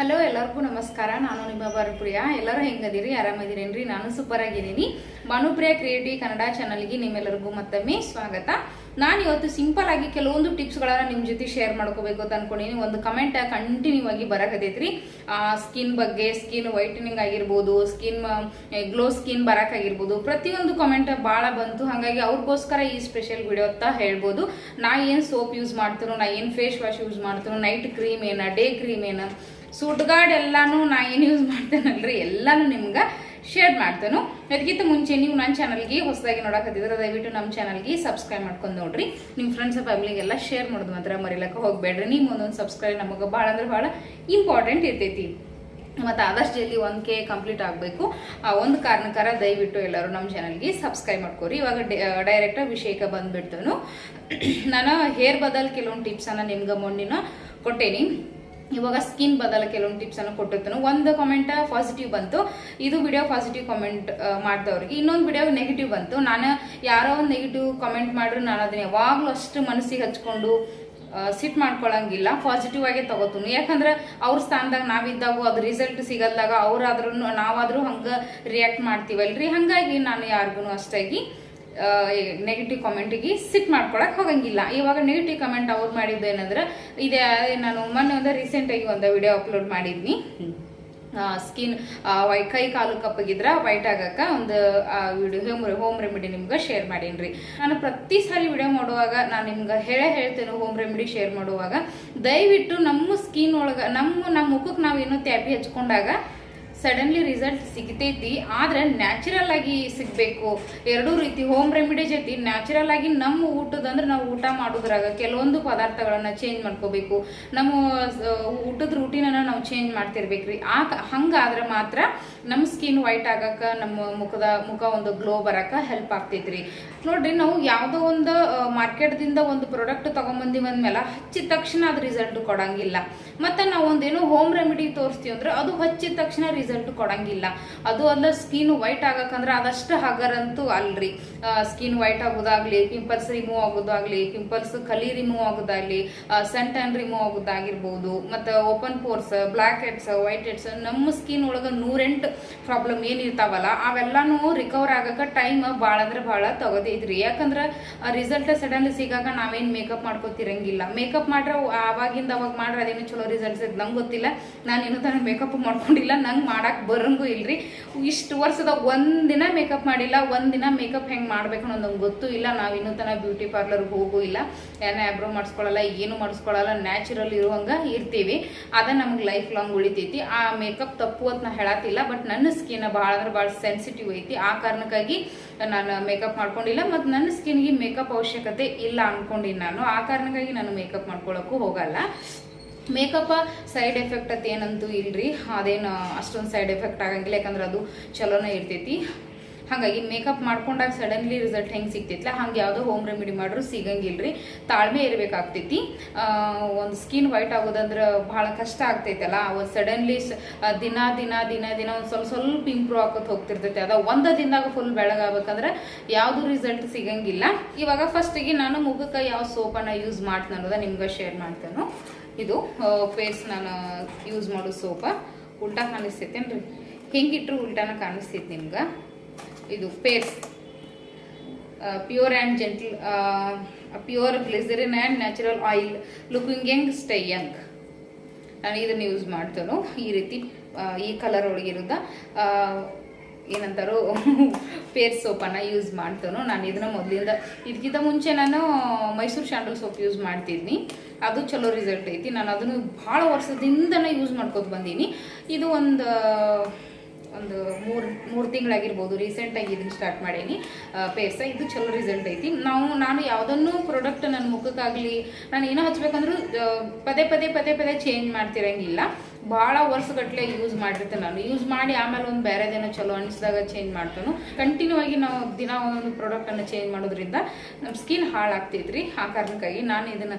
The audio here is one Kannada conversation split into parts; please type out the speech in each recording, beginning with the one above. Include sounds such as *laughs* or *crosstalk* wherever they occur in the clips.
ಹಲೋ ಎಲ್ಲರಿಗೂ ನಮಸ್ಕಾರ. ನಾನು ನಿಮ್ಮ ಬರಪ್ರಿಯ ಎಲ್ಲರೂ ಹೆಂಗದಿರಿ? ಆರಾಮದಿರೇನ್ರಿ? ನಾನು ಸೂಪರ್ ಆಗಿದ್ದೀನಿ ಮನುಪ್ರಿಯ ಕ್ರಿಯೇಟಿವ್ ಕನ್ನಡ ಚಾನಲ್ಗೆ ನಿಮ್ಮೆಲ್ಲರಿಗೂ ಮತ್ತೊಮ್ಮೆ ಸ್ವಾಗತ. ನಾನು ಇವತ್ತು ಸಿಂಪಲ್ ಆಗಿ ಕೆಲವೊಂದು ಟಿಪ್ಸ್ಗಳನ್ನು ನಿಮ್ಮ ಜೊತೆ ಶೇರ್ ಮಾಡ್ಕೋಬೇಕು ಅಂತ ಅನ್ಕೊಂಡಿನಿ. ಒಂದು ಕಮೆಂಟ್ ಕಂಟಿನ್ಯೂ ಆಗಿ ಬರಕತೈತ್ರಿ ಸ್ಕಿನ್ ಬಗ್ಗೆ ಸ್ಕಿನ್ ವೈಟನಿಂಗ್ ಆಗಿರ್ಬೋದು ಸ್ಕಿನ್ ಗ್ಲೋ ಸ್ಕಿನ್ ಬರೋಕ್ಕಾಗಿರ್ಬೋದು ಪ್ರತಿಯೊಂದು ಕಮೆಂಟ್ ಭಾಳ ಬಂತು. ಹಾಗಾಗಿ ಅವ್ರಿಗೋಸ್ಕರ ಈ ಸ್ಪೆಷಲ್ ವಿಡಿಯೋ ಅಂತ ಹೇಳ್ಬೋದು. ನಾ ಏನು ಸೋಪ್ ಯೂಸ್ ಮಾಡ್ತೀನೋ ನಾ ಏನು ಫೇಸ್ ವಾಶ್ ಯೂಸ್ ಮಾಡ್ತೀನೋ ನೈಟ್ ಕ್ರೀಮ್ ಏನ ಡೇ ಕ್ರೀಮ್ ಏನ? ಸುಡ್ಗಾಡ್ ಎಲ್ಲಾನು ನಾ ಏನು ಯೂಸ್ ಮಾಡ್ತೇನಲ್ರಿ, ಎಲ್ಲಾನು ನಿಮ್ಗೆ ಶೇರ್ ಮಾಡ್ತೇನೆ. ಅದಕ್ಕಿಂತ ಮುಂಚೆ ನೀವು ನನ್ನ ಚಾನಲ್ಗೆ ಹೊಸದಾಗಿ ನೋಡಕತ್ತಿದ್ರೆ ದಯವಿಟ್ಟು ನಮ್ಮ ಚಾನಲ್ಗೆ ಸಬ್ಸ್ಕ್ರೈಬ್ ಮಾಡ್ಕೊಂಡು ನೋಡ್ರಿ. ನಿಮ್ಮ ಫ್ರೆಂಡ್ಸ್ ಫ್ಯಾಮಿಲಿಗೆಲ್ಲ ಶೇರ್ ಮಾಡೋದು ಮಾತ್ರ ಮರಿಲಕ್ಕ ಹೋಗ್ಬೇಡ್ರಿ. ನಿಮ್ಮ ಒಂದೊಂದು ಸಬ್ಸ್ಕ್ರೈಬ್ ನಮಗೆ ಭಾಳ ಅಂದ್ರೆ ಭಾಳ ಇಂಪಾರ್ಟೆಂಟ್ ಇರ್ತೈತಿ. ಮತ್ತು ಆದಷ್ಟು ಜಲ್ದಿ ಒಂದು ಕೆ ಕಂಪ್ಲೀಟ್ ಆಗಬೇಕು. ಆ ಒಂದು ಕಾರಣಕ್ಕಾರ ದಯವಿಟ್ಟು ಎಲ್ಲರೂ ನಮ್ಮ ಚಾನಲ್ಗೆ ಸಬ್ಸ್ಕ್ರೈಬ್ ಮಾಡ್ಕೋರಿ. ಇವಾಗ ಡೈರೆಕ್ಟ್ ವಿಷಯಕ್ಕೆ ಬಂದ್ಬಿಡ್ತೇನು. *clears throat* ನಾನು ಹೇರ್ ಬದಲ್ ಕೆಲವೊಂದು ಟಿಪ್ಸನ್ನು ನಿಮ್ಗೆ ಮೊನ್ನಿನ ಕೊಟ್ಟೇನಿ. ಇವಾಗ ಸ್ಕಿನ್ ಬದಲ ಕೆಲವೊಂದು ಟಿಪ್ಸ್ ಅನ್ನು ಕೊಟ್ಟಿರ್ತಾನೆ. ಒಂದು ಕಾಮೆಂಟ್ ಪಾಸಿಟಿವ್ ಬಂತು. ಇದು ವಿಡಿಯೋ ಪಾಸಿಟಿವ್ ಕಾಮೆಂಟ್ ಮಾಡಿದವ್ರಿಗೆ. ಇನ್ನೊಂದು ವಿಡಿಯೋ ನೆಗೆಟಿವ್ ಬಂತು. ನಾನು ಯಾರೋ ಒಂದು ನೆಗೆಟಿವ್ ಕಾಮೆಂಟ್ ಮಾಡಿದ್ರು ನಾನು ಅದನ್ನ ಯಾವಾಗಲೂ ಅಷ್ಟು ಮನಸ್ಸಿಗೆ ಹಚ್ಕೊಂಡು ಸಿಟ್ ಮಾಡ್ಕೊಳ್ಳಂಗಿಲ್ಲ ಪಾಸಿಟಿವ್ ಆಗೇ ತಗೋತೀನಿ. ಯಾಕಂದ್ರೆ ಅವ್ರ ಸ್ಥಾನದಾಗ ನಾವಿದ್ದಾವು ಅದು ರಿಸಲ್ಟ್ ಸಿಗಲ್ದಾಗ ಅವ್ರಾದ್ರೂ ನಾವಾದ್ರೂ ಹಂಗೆ ರಿಯಾಕ್ಟ್ ಮಾಡ್ತೀವಲ್ರಿ? ಹಾಗಾಗಿ ನಾನು ಯಾರಿಗೂ ಅಷ್ಟಾಗಿ ನೆಗೆಟಿವ್ ಕಾಮೆಂಟಿಗೆ ಸಿಟ್ ಮಾಡ್ಕೊಳಕ್ ಹೋಗಂಗಿಲ್ಲ. ಇವಾಗ ನೆಗೆಟಿವ್ ಕಮೆಂಟ್ ಅವ್ರು ಮಾಡಿದ್ದು ಏನಂದ್ರೆ ಇದೆ ನಾನು ಮೊನ್ನೆ ಒಂದು ರೀಸೆಂಟಾಗಿ ಒಂದು ವಿಡಿಯೋ ಅಪ್ಲೋಡ್ ಮಾಡಿದ್ನಿ. ಸ್ಕಿನ್ ವೈ ಕೈ ಕಾಲು ಕಪ್ಪಗಿದ್ರೆ ವೈಟ್ ಆಗಕ್ಕೆ ಒಂದು ವಿಡಿಯೋ ಹೋಮ್ ಹೋಮ್ ರೆಮಿಡಿ ನಿಮ್ಗೆ ಶೇರ್ ಮಾಡೀನಿ ನಾನು ಪ್ರತಿ ಸಾರಿ ವಿಡಿಯೋ ಮಾಡುವಾಗ ನಾನು ನಿಮ್ಗೆ ಹೇಳೇ ಹೇಳ್ತೇನೆ ಹೋಮ್ ರೆಮಿಡಿ ಶೇರ್ ಮಾಡುವಾಗ ದಯವಿಟ್ಟು ನಮ್ಮ ಸ್ಕಿನ್ ಒಳಗೆ ನಮ್ಮ ನಮ್ಮ ಮುಖಕ್ಕೆ ನಾವೇನು ತ್ಯಾಪಿ ಹಚ್ಕೊಂಡಾಗ ಸಡನ್ಲಿ ರಿಸಲ್ಟ್ ಸಿಗ್ತೈತಿ ಆದ್ರೆ ನ್ಯಾಚುರಲ್ ಆಗಿ ಸಿಗ್ಬೇಕು. ಎರಡೂ ರೀತಿ ಹೋಮ್ ರೆಮಿಡಿ ಐತಿ. ನ್ಯಾಚುರಲ್ ಆಗಿ ನಮ್ಮ ಊಟದಂದ್ರೆ ನಾವು ಊಟ ಮಾಡೋದ್ರಾಗ ಕೆಲವೊಂದು ಪದಾರ್ಥಗಳನ್ನ ಚೇಂಜ್ ಮಾಡ್ಕೋಬೇಕು. ನಮ್ಮ ಊಟದ ರೂಟೀನನ್ನು ನಾವು ಚೇಂಜ್ ಮಾಡ್ತಿರ್ಬೇಕ್ರಿ. ಆ ಹಂಗಾದ್ರೆ ಮಾತ್ರ ನಮ್ಮ ಸ್ಕಿನ್ ವೈಟ್ ಆಗಕ್ಕ, ನಮ್ಮ ಮುಖದ, ಮುಖ ಒಂದು ಗ್ಲೋ ಬರಕ ಹೆಲ್ಪ್ ಆಗ್ತೈತ್ರಿ. ನೋಡ್ರಿ, ನಾವು ಯಾವುದೋ ಒಂದು ಮಾರ್ಕೆಟ್ದಿಂದ ಒಂದು ಪ್ರಾಡಕ್ಟ್ ತಗೊಂಬಂದಿವಿ ಅಂದ್ಮೇಲೆ ಹಚ್ಚಿದ ತಕ್ಷಣ ಅದು ರಿಸಲ್ಟ್ ಕೊಡಂಗಿಲ್ಲ. ಮತ್ತೆ ನಾವು ಒಂದೇನೋ ಹೋಮ್ ರೆಮಿಡಿ ತೋರಿಸ್ತೀವಿ ಅಂದ್ರೆ ಅದು ಹಚ್ಚಿದ ತಕ್ಷಣ ಕೊಡಂಗಿಲ್ಲ. ಅದು ಅಂದ್ರೆ ಸ್ಕಿನ್ ವೈಟ್ ಆಗಕ್ಕಂದ್ರೆ ಅದಷ್ಟು ಹಗರಂತೂ ಅಲ್ರಿ. ಸ್ಕಿನ್ ವೈಟ್ ಆಗೋದಾಗ್ಲಿ ಪಿಂಪಲ್ಸ್ ರಿಮೂವ್ ಆಗೋದಾಗ್ಲಿ ಪಿಂಪಲ್ಸ್ ಕಲಿ ರಿಮೂವ್ ಆಗೋದಾಗ್ಲಿ ಸನ್ ಟ್ಯಾನ್ ರಿಮೂವ್ ಆಗೋದಾಗಿರ್ಬೋದು. ಮತ್ತೆ open pores black heads white heads ನಮ್ಮ ಸ್ಕಿನ್ ಒಳಗೆ ನೂರೆಂಟು ಪ್ರಾಬ್ಲಮ್ ಏನಿರ್ತಾವಲ್ಲ ಅವೆಲ್ಲಾನು ರಿಕವರ್ ಆಗಕ್ಕೆ ಟೈಮ್ ಭಾಳ ಅಂದ್ರೆ ಭಾಳ ತಗೋದೈತ್ರಿ. ಯಾಕಂದ್ರೆ ರಿಸಲ್ಟ್ ಸಡನ್ಲಿ ಸಿಗಾಗ ನಾವೇನ್ ಮೇಕಪ್ ಮಾಡ್ಕೋತಿರಂಗಿಲ್ಲ. ಮೇಕಪ್ ಮಾಡ್ರೆ, ಆವಾಗಿಂದ ಅವಾಗ ಮಾಡ್ರೆ ಅದೇನು ಚಲೋ ರಿಸಲ್ಟ್ಸ್ ಇದ್ ನಂಗೆ ಗೊತ್ತಿಲ್ಲ. ನಾನು ಇನ್ನೂ ತನಕ ಮೇಕಪ್ ಮಾಡ್ಕೊಂಡಿಲ್ಲ, ನಂಗೆ ಮಾಡಕ್ ಬರಂಗು ಇಲ್ರಿ. ಇಷ್ಟು ವರ್ಷದ ಒಂದಿನ ಮೇಕಪ್ ಮಾಡಿಲ್ಲ ಒಂದಿನ ಮೇಕಪ್ ಹೆಂಗ್ ಮಾಡ್ಬೇಕು ಅನ್ನೋದು ನಂಗೆ ಗೊತ್ತೂ ಇಲ್ಲ. ನಾವು ಇನ್ನೂ ತನಕ ಬ್ಯೂಟಿ ಪಾರ್ಲರ್ ಹೋಗೂ ಇಲ್ಲ. ಏನ ಐಬ್ರೋ ಮಾಡಿಸ್ಕೊಳ್ಳಲ್ಲ ಏನು ಮಾಡಿಸ್ಕೊಳ್ಳಲ್ಲ ನ್ಯಾಚುರಲ್ ಇರುವಂಗ ಇರ್ತೀವಿ. ಅದ ನಮ್ಗೆ ಲೈಫ್ ಲಾಂಗ್ ಉಳಿತೈತಿ. ಆ ಮೇಕಪ್ ತಪ್ಪು ಅಂತ ನಾ ಹೇಳತ್ತಿಲ್ಲ ಬಟ್ ನನ್ನ ಸ್ಕಿನ್ ಭಾಳ ಅಂದ್ರೆ ಭಾಳ ಸೆನ್ಸಿಟಿವ್ ಐತಿ. ಆ ಕಾರಣಕ್ಕಾಗಿ ನಾನು ಮೇಕಪ್ ಮಾಡ್ಕೊಂಡಿಲ್ಲ, ಮತ್ತು ನನ್ನ ಸ್ಕಿನ್ಗೆ ಮೇಕಪ್ ಅವಶ್ಯಕತೆ ಇಲ್ಲ ಅನ್ಕೊಂಡಿನಿ ನಾನು. ಆ ಕಾರಣಕ್ಕಾಗಿ ನಾನು ಮೇಕಪ್ ಮಾಡ್ಕೊಳಕ್ಕೂ ಹೋಗಲ್ಲ. ಮೇಕಪ್ ಸೈಡ್ ಎಫೆಕ್ಟ್ ಅಂತ ಏನಂತೂ ಇಲ್ರಿ. ಅದೇನು, ಅಷ್ಟೊಂದು ಸೈಡ್ ಎಫೆಕ್ಟ್ ಆಗಂಗಿಲ್ಲ, ಯಾಕಂದ್ರೆ ಅದು ಚಲೋನೇ ಇರ್ತೈತಿ. ಹಾಗಾಗಿ ಮೇಕಪ್ ಮಾಡ್ಕೊಂಡಾಗ ಸಡನ್ಲಿ ರಿಸಲ್ಟ್ ಹೆಂಗೆ ಸಿಗ್ತೈತಿಲ್ಲ ಹಂಗೆ ಯಾವುದೋ ಹೋಮ್ ರೆಮಿಡಿ ಮಾಡ್ರೂ ಸಿಗಂಗಿಲ್ರಿ. ತಾಳ್ಮೆ ಇರಬೇಕಾಗ್ತೈತಿ. ಒಂದು ಸ್ಕಿನ್ ವೈಟ್ ಆಗೋದಂದ್ರೆ ಭಾಳ ಕಷ್ಟ ಆಗ್ತೈತಲ್ಲ ಒಂದು ಸಡನ್ಲಿ ದಿನ ದಿನ ದಿನ ದಿನ ಒಂದು ಸ್ವಲ್ಪ ಸ್ವಲ್ಪ ಇಂಪ್ರೂವ್ ಆಗೋದು ಹೋಗ್ತಿರ್ತೈತಿ. ಅದ ಒಂದು ದಿನದಾಗ ಫುಲ್ ಬೆಳಗಾಗಬೇಕಂದ್ರೆ ಯಾವುದು ರಿಸಲ್ಟ್ ಸಿಗಂಗಿಲ್ಲ. ಇವಾಗ ಫಸ್ಟಿಗೆ ನಾನು ಮುಖಕ್ಕೆ ಯಾವ ಸೋಪನ್ನು ಯೂಸ್ ಮಾಡ್ತೀನಿ ಅನ್ನೋದ ನಿಮ್ಗೆ ಶೇರ್ ಮಾಡ್ತೇನೆ. ಇದು ಫೇಸ್ ನಾನು ಯೂಸ್ ಮಾಡೋ ಸೋಪ ಉಲ್ಟಾ ಕಾಣಿಸ್ತೈತೇನ್ರಿ ಹಿಂಗಿಟ್ರು ಉಲ್ಟಾನ ಕಾಣಿಸ್ತೈತಿ ನಿಮ್ಗೆ. ಇದು face pure and gentle pure glycerin and natural oil looking young stay young ನಾನು ಇದನ್ನು ಯೂಸ್ ಮಾಡ್ತೇನೆ. ಈ ರೀತಿ ಈ ಕಲರ್ ಒಳಗಿರೋದ ಏನಂತಾರೋ *laughs* ಪೇರ್ ಸೋಪನ್ನು ಯೂಸ್ ಮಾಡ್ತೇನೋ. ನಾನು ಇದನ್ನ ಮೊದಲಿಂದ ಇದಕ್ಕಿಂತ ಮುಂಚೆ ನಾನು ಮೈಸೂರು ಶಾಂಡಲ್ ಸೋಪ್ ಯೂಸ್ ಮಾಡ್ತಿದ್ನಿ. ಅದು ಚಲೋ ರಿಸಲ್ಟ್ ಐತಿ. ನಾನು ಅದನ್ನು ಭಾಳ ವರ್ಷದಿಂದನೇ ಯೂಸ್ ಮಾಡ್ಕೊತ ಬಂದೀನಿ. ಇದು ಒಂದು ಒಂದು ಮೂರು ಮೂರು ತಿಂಗಳಾಗಿರ್ಬೋದು. ರೀಸೆಂಟಾಗಿ ಇದನ್ನು ಸ್ಟಾರ್ಟ್ ಮಾಡೀನಿ. ಪೇರ್ಸ. ಇದು ಚಲೋ ರಿಸಲ್ಟ್ ಐತಿ. ನಾವು, ನಾನು ಯಾವುದನ್ನು ಪ್ರಾಡಕ್ಟ್ ನನ್ನ ಮುಖಕ್ಕಾಗಲಿ ನಾನು ಏನೋ ಹಚ್ಬೇಕಂದ್ರೂ ಪದೇ ಪದೇ ಪದೇ ಪದೇ ಚೇಂಜ್ ಮಾಡ್ತಿರಂಗಿಲ್ಲ. ಭಾಳ ವರ್ಷಗಟ್ಟಲೆ ಯೂಸ್ ಮಾಡಿರ್ತೇನೆ ನಾನು. ಯೂಸ್ ಮಾಡಿ ಆಮೇಲೆ ಒಂದು ಬೇರೆದೇನೋ ಚಲೋ ಅನಿಸಿದಾಗ ಚೇಂಜ್ ಮಾಡ್ತಾನು. ಕಂಟಿನ್ಯೂ ಆಗಿ ನಾವು ದಿನ ಒಂದೊಂದು ಪ್ರಾಡಕ್ಟನ್ನು ಚೇಂಜ್ ಮಾಡೋದ್ರಿಂದ ನಮ್ಮ ಸ್ಕಿನ್ ಹಾಳಾಗ್ತೈತ್ರಿ ಆ ಕಾರಣಕ್ಕಾಗಿ ನಾನು ಇದನ್ನು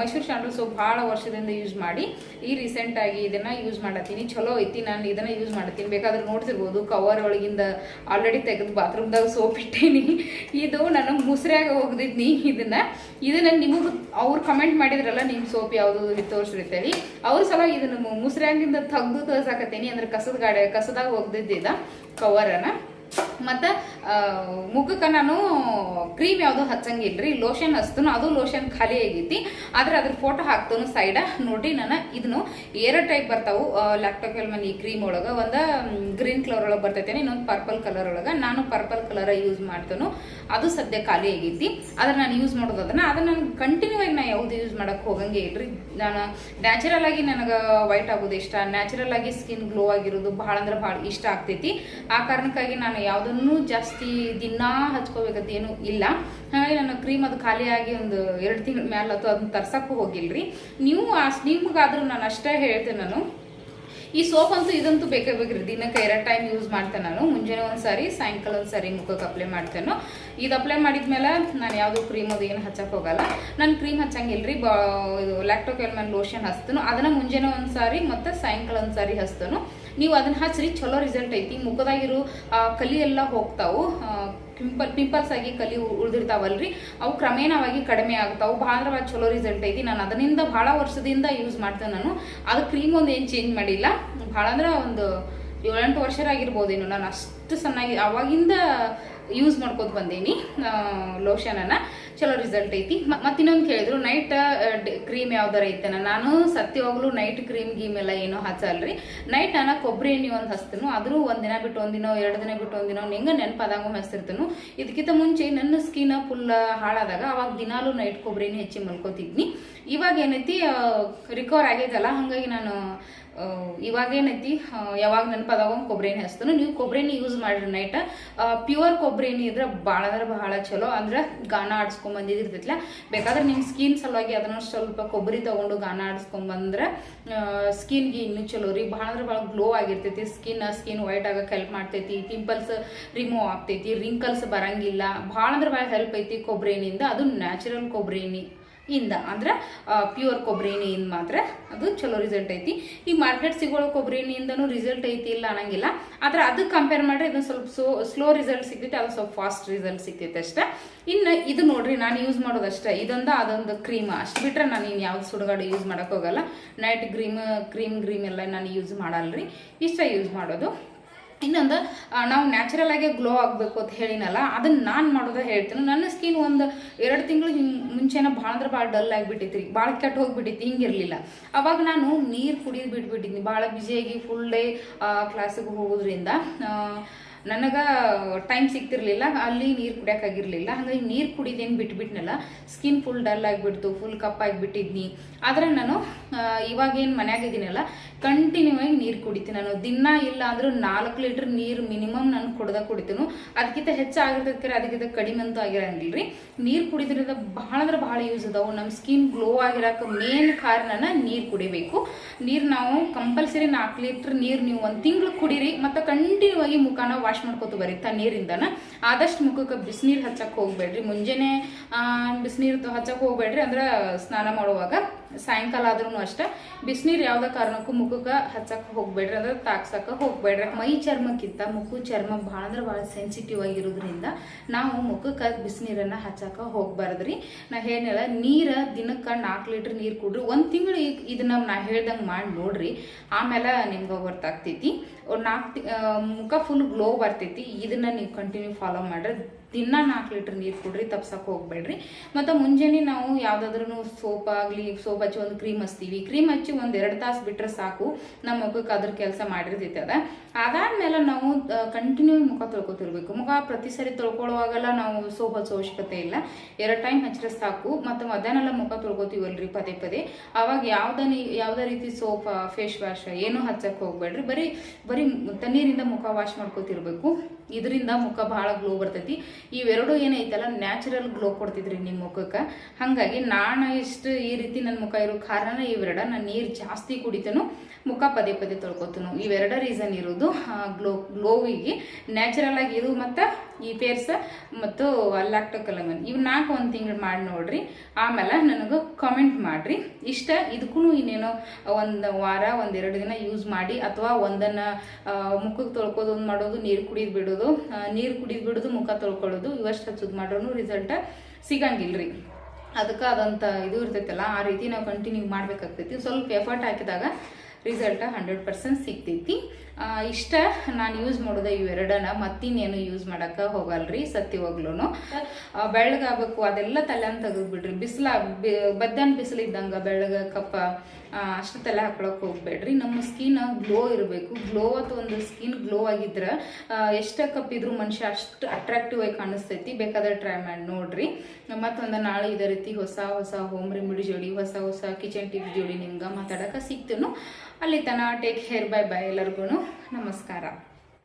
ಮೈಸೂರು ಶಾಂಡಲ್ ಸೋಪ್ ಭಾಳ ವರ್ಷದಿಂದ ಯೂಸ್ ಮಾಡಿ, ಈ ರೀಸೆಂಟಾಗಿ ಇದನ್ನು ಯೂಸ್ ಮಾಡತ್ತೀನಿ. ಚಲೋ ಐತಿ, ನಾನು ಇದನ್ನು ಯೂಸ್ ಮಾಡತ್ತೀನಿ. ಬೇಕಾದ್ರೆ ನೋಡ್ತಿರ್ಬೋದು ಕವರ್ ಒಳಗಿಂದ ಆಲ್ರೆಡಿ ತೆಗೆದು ಬಾತ್ರೂಮ್ದಾಗ ಸೋಪ್ ಇಟ್ಟೀನಿ. ಇದು ನನಗೆ ಮುಸ್ರ್ಯಾಗ ಹೋಗ್ದಿದ್ನಿ ಇದನ್ನು. ಇದನ್ನು ನಿಮಗೆ ಅವ್ರು ಕಮೆಂಟ್ ಮಾಡಿದ್ರಲ್ಲ ನಿಮ್ಮ ಸೋಪ್ ಯಾವುದು ತೋರಿಸಿರ್ತೇವೆ ಅವ್ರ ಸಲ ಇದನ್ನ ಇದನ್ನ ಮು- ಮುಸ್ರ್ಯಾಂಗಿಂದ ತೆಗ್ದು ತೋರ್ಸಾಕತ್ತೀನಿ ಅಂದ್ರೆ ಕಸದ ಗಾಡಿ ಕಸದಾಗ ಒಗ್ದಿದ್ದಿದ ಕವರನ ಮತ್ತು ಮುಖಕ್ಕೆ ನಾನು ಕ್ರೀಮ್ ಯಾವುದು ಹಚ್ಚಂಗಿಲ್ರಿ ಲೋಷನ್ ಹಚ್ತನು ಅದು ಲೋಷನ್ ಖಾಲಿ ಆಗೈತಿ. ಆದ್ರೆ ಅದ್ರ ಫೋಟೋ ಹಾಕ್ತನು ಸೈಡ ನೋಡಿ ನಾನು ಇದನ್ನು ಎರಡು ಟೈಪ್ ಬರ್ತಾವು. ಲ್ಯಾಪ್ಟಾಪ್ ಈ ಕ್ರೀಮ್ ಒಳಗೆ, ಒಂದು ಗ್ರೀನ್ ಕಲರ್ ಒಳಗೆ ಬರ್ತೈತೆ, ಇನ್ನೊಂದು ಪರ್ಪಲ್ ಕಲರ್ ಒಳಗೆ. ನಾನು ಪರ್ಪಲ್ ಕಲರ್ ಯೂಸ್ ಮಾಡ್ತೇನೆ. ಅದು ಸದ್ಯ ಖಾಲಿ ಆಗೈತಿ. ಆದ್ರೆ ನಾನು ಯೂಸ್ ಮಾಡೋದು ಅದನ್ನ ಅದನ್ನ ನಾನು ಕಂಟಿನ್ಯೂ ಆಗಿ ನಾ ಯಾವುದು ಯೂಸ್ ಮಾಡಕ್ ಹೋಗಂಗೆ ಇಲ್ರಿ. ನಾನು ನ್ಯಾಚುರಲ್ ಆಗಿ ನನಗೆ ವೈಟ್ ಆಗೋದು ಇಷ್ಟ. ನ್ಯಾಚುರಲ್ ಆಗಿ ಸ್ಕಿನ್ ಗ್ಲೋ ಆಗಿರೋದು ಭಾಳ ಅಂದ್ರೆ ಭಾಳ ಇಷ್ಟ ಆಗ್ತೈತಿ. ಆ ಕಾರಣಕ್ಕಾಗಿ ನಾನು ಯಾವುದನ್ನು ಜಾಸ್ತಿ ದಿನಾ ಹಚ್ಕೋಬೇಕಂತ ಏನು ಇಲ್ಲ. ಹಾಗಾಗಿ ನನ್ನ ಕ್ರೀಮ್ ಅದು ಖಾಲಿಯಾಗಿ ಒಂದು ಎರಡು ತಿಂಗಳ ಮೇಲೆ ಅಥವಾ ಅದನ್ನ ತರ್ಸಕ್ಕೂ ಹೋಗಿಲ್ರಿ. ನೀವು ಆ ನಿಮ್ಗಾದ್ರೂ ನಾನು ಅಷ್ಟೇ ಹೇಳ್ತೇನೆ ನಾನು. ಈ ಸೋಪ್ ಅಂತೂ ಇದಂತೂ ಬೇಕೇ ಬೇಕ್ರಿ ದಿನಕ್ಕೆ ಎರಡು ಟೈಮ್ ಯೂಸ್ ಮಾಡ್ತೇನೆ ನಾನು. ಮುಂಜಾನೆ ಒಂದು ಸಾರಿ ಸಾಯಂಕಾಲ ಒಂದು ಸಾರಿ ಮುಖಕ್ಕೆ ಅಪ್ಲೈ ಮಾಡ್ತೇನೆ. ಇದು ಅಪ್ಲೈ ಮಾಡಿದ್ಮೇಲೆ ನಾನು ಯಾವುದು ಕ್ರೀಮ್ ಅದು ಏನು ಹಚ್ಚಕ್ಕೆ ಹೋಗಲ್ಲ. ನಾನು ಕ್ರೀಮ್ ಹಚ್ಚಂಗಿಲ್ರಿ. ಬಾ, ಇದು ಲ್ಯಾಕ್ಟೋಕೆಲ್ಮನ್ ಲೋಷನ್ ಹಚ್ತೇನೆ. ಅದನ್ನು ಮುಂಜಾನೆ ಒಂದು ಸಾರಿ ಮತ್ತು ಸಾಯಂಕಾಲ ಒಂದು ಸಾರಿ ಹಚ್ತೇನೆ. ನೀವು ಅದನ್ನ ಹಚ್ಚಿರಿ ಚಲೋ ರಿಸಲ್ಟ್ ಐತಿ. ಮುಖದಾಗಿರೋ ಕಲಿ ಎಲ್ಲ ಹೋಗ್ತಾವು. ಪಿಂಪಲ್ ಪಿಂಪಲ್ಸ್ ಆಗಿ ಕಲಿ ಉಳಿದಿರ್ತಾವಲ್ರಿ? ಅವು ಕ್ರಮೇಣವಾಗಿ ಕಡಿಮೆ ಆಗ್ತಾವೆ ಭಾಳ ಚಲೋ ರಿಸಲ್ಟ್ ಐತಿ. ನಾನು ಅದರಿಂದ ಭಾಳ ವರ್ಷದಿಂದ ಯೂಸ್ ಮಾಡ್ತೇನೆ ನಾನು. ಅದು ಕ್ರೀಮ್ ಒಂದು ಏನು ಚೇಂಜ್ ಮಾಡಿಲ್ಲ. ಭಾಳ ಅಂದ್ರೆ ಒಂದು ಏಳೆಂಟು ವರ್ಷರಾಗಿರ್ಬೋದೇನು ನಾನು ಅಷ್ಟು ಚೆನ್ನಾಗಿ ಅವಾಗಿಂದ ಯೂಸ್ ಮಾಡ್ಕೊತ ಬಂದೀನಿ ಲೋಷನನ್ನು ಚಲೋ ರಿಸಲ್ಟ್ ಐತಿ. ಮತ್ತು ಇನ್ನೊಂದು ಕೇಳಿದ್ರು ನೈಟ್ ಕ್ರೀಮ್ ಯಾವ್ದಾರ ಐತೆನ? ನಾನು ಸತ್ಯವಾಗ್ಲೂ ನೈಟ್ ಕ್ರೀಮ್ ಗೀಮ್ ಎಲ್ಲ ಏನೋ ಹಚ್ಚಲ್ರಿ. ನೈಟ್ ನಾನು ಕೊಬ್ಬರಿ ಎಣ್ಣೆ ಒಂದು ಹಚ್ತೇನು. ಆದರೂ ಒಂದು ದಿನ ಬಿಟ್ಟು ಒಂದಿನ ಎರಡು ದಿನ ಬಿಟ್ಟು ಒಂದಿನ ಹೆಂಗೆ ನೆನಪಾದಾಗ ಹಚ್ತಿರ್ತೇನು. ಇದಕ್ಕಿಂತ ಮುಂಚೆ ನನ್ನ ಸ್ಕಿನ್ ಫುಲ್ ಹಾಳಾದಾಗ ಅವಾಗ ದಿನಾಲೂ ನೈಟ್ ಕೊಬ್ಬರಿ ಎಣ್ಣೆ ಹೆಚ್ಚಿ ಮಲ್ಕೋತಿದ್ನಿ. ಇವಾಗ ಏನೈತಿ ರಿಕವರ್ ಆಗೈತಲ್ಲ, ಹಾಗಾಗಿ ನಾನು ಆ, ಇವಾಗ ಏನೈತಿ ಆ, ಯಾವಾಗ ನೆನಪಾದಾಗ ಕೊಬ್ಬರಿ ಎಣ್ಣೆ ಹಚ್ತಾನು. ನೀವು ಕೊಬ್ಬರಿ ಎಣ್ಣೆ ಯೂಸ್ ಮಾಡಿರಿ ನೈಟ್ ಪ್ಯೂರ್ ಕೊಬ್ಬರಿ ಎಣ್ಣೆ ಇದ್ರೆ ಭಾಳ ಅಂದ್ರೆ ಬಹಳ ಚಲೋ. ಅಂದ್ರೆ ಗಾನ ಆಡಿಸ್ಕೊಂಡ್ ಬಂದಿದಿರ್ತೈತಿಲ್ಲ ಬೇಕಾದ್ರೆ ನಿಮ್ಮ ಸ್ಕಿನ್ ಸಲುವಾಗಿ ಅದನ್ನು ಸ್ವಲ್ಪ ಕೊಬ್ಬರಿ ತಗೊಂಡು ಗಾನ ಆಡಿಸ್ಕೊಂಡ್ ಬಂದ್ರೆ ಸ್ಕಿನ್ಗೆ ಇನ್ನೂ ಚಲೋ ರೀ. ಭಾಳ ಅಂದ್ರೆ ಭಾಳ ಗ್ಲೋ ಆಗಿರ್ತೈತಿ ಸ್ಕಿನ್ ಸ್ಕಿನ್ ವೈಟ್ ಆಗಕ್ಕೆ ಹೆಲ್ಪ್ ಮಾಡ್ತೈತಿ. ಪಿಂಪಲ್ಸ್ ರಿಮೂವ್ ಆಗ್ತೈತಿ. ರಿಂಕಲ್ಸ್ ಬರಂಗಿಲ್ಲ. ಭಾಳ ಅಂದ್ರೆ ಭಾಳ ಹೆಲ್ಪ್ ಐತಿ ಕೊಬ್ಬರಿ ಎಣ್ಣೆಯಿಂದ ಅದು ನ್ಯಾಚುರಲ್ ಕೊಬ್ಬರಿ ಎಣ್ಣೆ ಇಂದ. ಅಂದ್ರೆ ಪ್ಯೂರ್ ಕೊಬ್ಬರಿ ಎಣ್ಣೆಯಿಂದ ಮಾತ್ರ ಅದು ಚಲೋ ರಿಸಲ್ಟ್ ಐತಿ. ಈ ಮಾರ್ಕೆಟ್ ಸಿಗೋ ಕೊಬ್ಬರಿ ರಿಸಲ್ಟ್ ಐತಿ ಇಲ್ಲ ಅನ್ನಂಗಿಲ್ಲ. ಆದ್ರೆ ಅದಕ್ಕೆ ಕಂಪೇರ್ ಮಾಡಿದ್ರೆ ಇದನ್ನ ಸ್ವಲ್ಪ ಸೋ ಸ್ಲೋ ರಿಸಲ್ಟ್ ಸಿಗ್ತೈತಿ, ಅದು ಸ್ವಲ್ಪ ಫಾಸ್ಟ್ ರಿಸಲ್ಟ್ ಸಿಗ್ತೈತೆ ಅಷ್ಟೇ. ಇನ್ನು ಇದು ನೋಡ್ರಿ, ನಾನು ಯೂಸ್ ಮಾಡೋದಷ್ಟೇ ಇದೊಂದು, ಅದೊಂದು ಕ್ರೀಮ್ ಅಷ್ಟು ಬಿಟ್ರೆ ನಾನು ಇನ್ನು ಯಾವ್ದು ಸುಡುಗಾಡು ಯೂಸ್ ಮಾಡೋಕ್ಕೋಗಲ್ಲ ನೈಟ್ ಕ್ರೀಮ್ ಕ್ರೀಮ್ ಗ್ರೀಮ್ ಎಲ್ಲ ನಾನು ಯೂಸ್ ಮಾಡಲ್ರಿ. ಇಷ್ಟ ಯೂಸ್ ಮಾಡೋದು. ಇನ್ನೊಂದು ನಾವು ನ್ಯಾಚುರಲ್ ಆಗಿ ಗ್ಲೋ ಆಗಬೇಕು ಅಂತ ಹೇಳಿನಲ್ಲ, ಅದನ್ನು ನಾನು ಮಾಡೋದ ಹೇಳ್ತೀನಿ. ನನ್ನ ಸ್ಕಿನ್ ಒಂದು ಎರಡು ತಿಂಗಳು ಮುಂಚೆನ ಭಾಳ ಅಂದ್ರೆ ಭಾಳ ಡಲ್ ಆಗಿಬಿಟ್ಟಿತ್ತು ರೀ ಭಾಳ ಕೆಟ್ಟ ಹೋಗಿಬಿಟ್ಟಿತ್ತು, ಹಿಂಗಿರಲಿಲ್ಲ. ಅವಾಗ ನಾನು ನೀರು ಕುಡಿದು ಬಿಟ್ಬಿಟ್ಟಿದ್ದೀನಿ ಭಾಳ ಬಿಜಿಯಾಗಿ ಫುಲ್ ಡೇ ಕ್ಲಾಸಿಗೆ ಹೋಗೋದ್ರಿಂದ ನನಗೆ ಟೈಮ್ ಸಿಗ್ತಿರ್ಲಿಲ್ಲ, ಅಲ್ಲಿ ನೀರು ಕುಡಿಯೋಕ್ಕಾಗಿರ್ಲಿಲ್ಲ ಹಾಗಾಗಿ ನೀರು ಕುಡಿದೇನು ಬಿಟ್ಬಿಟ್ನಲ್ಲ ಸ್ಕಿನ್ ಫುಲ್ ಡಲ್ ಆಗಿಬಿಡ್ತು ಫುಲ್ ಕಪ್ಪಾಗಿಬಿಟ್ಟಿದ್ನಿ ಆದರೆ ನಾನು ಇವಾಗೇನು ಇವಾಗ ಏನು ಮನ್ಯಾಗ ಇದೀನಲ್ಲ ಕಂಟಿನ್ಯೂ ಆಗಿ ನೀರು ಕುಡಿತೀನಿ. ನಾನು ದಿನ ಇಲ್ಲ ಅಂದರೂ ನಾಲ್ಕು ಲೀಟ್ರ್ ನೀರು ಮಿನಿಮಮ್ ನಾನು ಕುಡ್ದ ಕುಡಿತೀನಿ. ಅದಕ್ಕಿಂತ ಹೆಚ್ಚಾಗಿರ್ತೈತೆ ಅದಕ್ಕಿಂತ ಕಡಿಮೆ ಅಂತೂ ಆಗಿರಂಗಿಲ್ಲ ನೀರು ಕುಡಿದ್ರಿಂದ ಭಾಳ ಅಂದ್ರೆ ಭಾಳ ಯೂಸ್ ಅದಾವು. ನಮ್ಮ ಸ್ಕಿನ್ ಗ್ಲೋ ಆಗಿರೋಕೆ ಮೇನ್ ಕಾರಣನ ನೀರು ಕುಡಿಬೇಕು. ನೀರು ನಾವು ಕಂಪಲ್ಸರಿ ನಾಲ್ಕು ಲೀಟ್ರ್ ನೀರು ನೀವು ಒಂದು ತಿಂಗಳು ಕುಡೀರಿ, ಮತ್ತು ಕಂಟಿನ್ಯೂ ಆಗಿ ಮುಖನ ವಾಶ್ ಮಾಡ್ಕೊತ ಬರೀ ನೀರಿಂದನ. ಆದಷ್ಟು ಮುಖಕ್ಕೆ ಬಿಸಿನೀರು ಹಚ್ಚಕ್ಕೆ ಹೋಗ್ಬೇಡ್ರಿ. ಮುಂಜಾನೆ ಬಿಸಿನೀರು ಹಚ್ಚಕ್ಕೆ ಹೋಗ್ಬೇಡ್ರಿ ಅಂದ್ರೆ ಸ್ನಾನ ಮಾಡುವಾಗ. ಸಾಯಂಕಾಲ ಆದ್ರೂ ಅಷ್ಟೇ. ಬಿಸಿನೀರು ಯಾವುದೇ ಕಾರಣಕ್ಕೂ ಮುಖಕ್ಕೆ ಹಚ್ಚಕ್ಕೆ ಹೋಗ್ಬೇಡ್ರಿ, ಅಂದ್ರೆ ತಾಕ್ಸಕ್ಕೆ ಹೋಗ್ಬೇಡ್ರಿ. ಮೈ ಚರ್ಮಕ್ಕಿಂತ ಮುಖ ಚರ್ಮ ಭಾಳ ಅಂದ್ರೆ ಭಾಳ ಸೆನ್ಸಿಟಿವ್ ಆಗಿರೋದ್ರಿಂದ ನಾವು ಮುಖಕ್ಕೆ ಬಿಸಿನೀರನ್ನ ಹಚ್ಚಕ್ಕೆ ಹೋಗ್ಬಾರ್ದ್ರಿ. ನಾ ಹೇಳ ನೀರು ದಿನಕ್ಕೆ ನಾಲ್ಕು ಲೀಟ್ರ್ ನೀರು ಕುಡ್ರಿ. ಒಂದು ತಿಂಗಳು ಇದನ್ನ ನಾ ಹೇಳ್ದಂಗೆ ಮಾಡಿ ನೋಡ್ರಿ ಆಮೇಲೆ ನಿಮ್ಗೆ ಗೊತ್ತಾಗ್ತೈತಿ. ನಾಲ್ಕು ಮುಖ ಫುಲ್ ಗ್ಲೋ ಬರ್ತೈತಿ. ಇದನ್ನ ನೀವು ಕಂಟಿನ್ಯೂ ಫಾಲೋ ಮಾಡ್ರಿ. ದಿನ ನಾಲ್ಕು ಲೀಟ್ರ್ ನೀರು ಕುಡ್ರಿ ತಪ್ಸಕ್ಕೆ ಹೋಗ್ಬೇಡ್ರಿ. ಮತ್ತು ಮುಂಜಾನೆ ನಾವು ಯಾವುದಾದ್ರೂ ಸೋಪ್ ಆಗಲಿ, ಸೋಪ್ ಹಚ್ಚಿ ಒಂದು ಕ್ರೀಮ್ ಹಚ್ತೀವಿ. ಕ್ರೀಮ್ ಹಚ್ಚಿ ಒಂದು ಎರಡು ತಾಸು ಬಿಟ್ಟರೆ ಸಾಕು. ನಮ್ಮ ಮಗಕ್ಕೆ ಅದ್ರ ಕೆಲಸ ಮಾಡಿರ್ತೈತೆ ಅದ. ಅದಾದ್ಮೇಲೆ ನಾವು ಕಂಟಿನ್ಯೂ ಮುಖ ತೊಳ್ಕೊತಿರ್ಬೇಕು. ಮುಖ ಪ್ರತಿ ಸರಿ ತೊಳ್ಕೊಳ್ಳುವಾಗೆಲ್ಲ ನಾವು ಸೋಪ್ ಹಚ್ಚೋ ಅವಶ್ಯಕತೆ ಇಲ್ಲ. ಎರಡು ಟೈಮ್ ಹಚ್ಚಿದ್ರೆ ಸಾಕು. ಮತ್ತು ಮಧ್ಯಾಹ್ನ ಮುಖ ತೊಳ್ಕೊತೀವಲ್ರಿ ಪದೇ ಪದೇ. ಅವಾಗ ಯಾವ್ದ ಯಾವುದೇ ರೀತಿ ಸೋಪ್ ಫೇಸ್ ವಾಶ್ ಏನು ಹಚ್ಚಕ್ಕೆ ಹೋಗ್ಬೇಡ್ರಿ. ಬರೀ ಬರೀ ತಣ್ಣೀರಿಂದ ಮುಖ ವಾಶ್ ಮಾಡ್ಕೊತಿರ್ಬೇಕು. ಇದರಿಂದ ಮುಖ ಭಾಳ ಗ್ಲೋ ಬರ್ತೈತಿ. ಇವೆರಡು ಏನೈತಲ್ಲ ನ್ಯಾಚುರಲ್ ಗ್ಲೋ ಕೊಡ್ತಿದ್ರಿ ನಿಮ್ಮ ಮುಖಕ್ಕೆ. ಹಾಗಾಗಿ ನಾನು ಇಷ್ಟು ಈ ರೀತಿ ನನ್ನ ಮುಖ ಇರೋ ಕಾರಣ ಇವೆರಡ. ನಾನು ನೀರು ಜಾಸ್ತಿ ಕುಡಿತೇನು, ಮುಖ ಪದೇ ಪದೇ ತೊಳ್ಕೊತನು. ಇವೆರಡ ರೀಸನ್ ಇರೋದು. ಗ್ಲೋ, ಗ್ಲೋವಿಗೆ. ನ್ಯಾಚುರಲ್ ಆಗಿ ಇದು ಮತ್ತು ಈ ಪೇರ್ಸ ಮತ್ತು ಲ್ಯಾಕ್ಟೋಕಲಮನ್ ಇವು ನಾಲ್ಕು ಒಂದು ತಿಂಗಳು ಮಾಡಿ ನೋಡ್ರಿ. ಆಮೇಲೆ ನನಗೆ ಕಾಮೆಂಟ್ ಮಾಡ್ರಿ. ಇಷ್ಟ ಇದಕ್ಕೂ ಇನ್ನೇನೋ ಒಂದು ವಾರ ಒಂದೆರಡು ದಿನ ಯೂಸ್ ಮಾಡಿ ಅಥವಾ ಒಂದನ್ನು ಮುಖಕ್ಕೆ ತೊಳ್ಕೋದು, ಒಂದು ಮಾಡೋದು, ನೀರು ಕುಡಿದು ಬಿಡೋದು ನೀರು ಕುಡಿದು ಬಿಡೋದು, ಮುಖ ತೊಳ್ಕೊಳ್ಳೋದು, ಇವಷ್ಟು ಹಚ್ಚೋದು ಮಾಡೋನು ರಿಸಲ್ಟ್ ಸಿಗಂಗಿಲ್ರಿ. ಅದಕ್ಕೆ ಅದಂತ ಇದು ಇರ್ತೈತಲ್ಲ, ಆ ರೀತಿ ನಾವು ಕಂಟಿನ್ಯೂ ಮಾಡಬೇಕಾಗ್ತೈತಿ. ಸ್ವಲ್ಪ ಎಫರ್ಟ್ ಹಾಕಿದಾಗ ರಿಸಲ್ಟ್ ಹಂಡ್ರೆಡ್ ಪರ್ಸೆಂಟ್ ಸಿಗ್ತೈತಿ. ಆ, ಇಷ್ಟ ನಾನು ಯೂಸ್ ಮಾಡೋದ ಇವೆರಡನ್ನ ಮತ್ತಿನ್ನೇನು ಯೂಸ್ ಮಾಡೋಕೆ ಹೋಗಲ್ರಿ ಸತ್ಯವಾಗ್ಲೂ ಬೆಳ್ಳಗಾಗಬೇಕು ಅದೆಲ್ಲ ತಲೆನ ತೆಗೆದ್ಬಿಡ್ರಿ. ಬಿಸಿಲ ಬದ್ದನ್ ಬಿಸಿಲಿದ್ದಂಗೆ ಬೆಳ್ಳಗ ಕಪ್ಪ ಅಷ್ಟು ತಲೆ ಹಾಕೊಳಕ್ಕೆ ಹೋಗ್ಬೇಡ್ರಿ. ನಮ್ಮ ಸ್ಕಿನ್ ಗ್ಲೋ ಇರಬೇಕು. ಗ್ಲೋ ಅಥವಾ ಒಂದು ಸ್ಕಿನ್ ಗ್ಲೋ ಆಗಿದ್ರೆ ಎಷ್ಟ ಕಪ್ಪಿದ್ರು ಮನುಷ್ಯ ಅಷ್ಟು ಅಟ್ರಾಕ್ಟಿವ್ ಆಗಿ ಕಾಣಿಸ್ತೈತಿ. ಬೇಕಾದ್ರೆ ಟ್ರೈ ಮಾಡಿ ನೋಡ್ರಿ. ಮತ್ತೊಂದು ನಾಳೆ ಇದೇ ರೀತಿ ಹೊಸ ಹೊಸ ಹೋಮ್ ರೆಮಿಡಿ ಜೋಡಿ, ಹೊಸ ಹೊಸ ಕಿಚನ್ ಟಿಪ್ ಜೋಡಿ ನಿಮ್ಗೆ ಮಾತಾಡೋಕೆ ಸಿಗ್ತೀನು. ಅಲ್ಲಿ ತನ ಟೇಕ್ ಕೇರ್ ಬೈ ಬೈ ಎಲ್ಲರಿಗೂ ನಮಸ್ಕಾರ.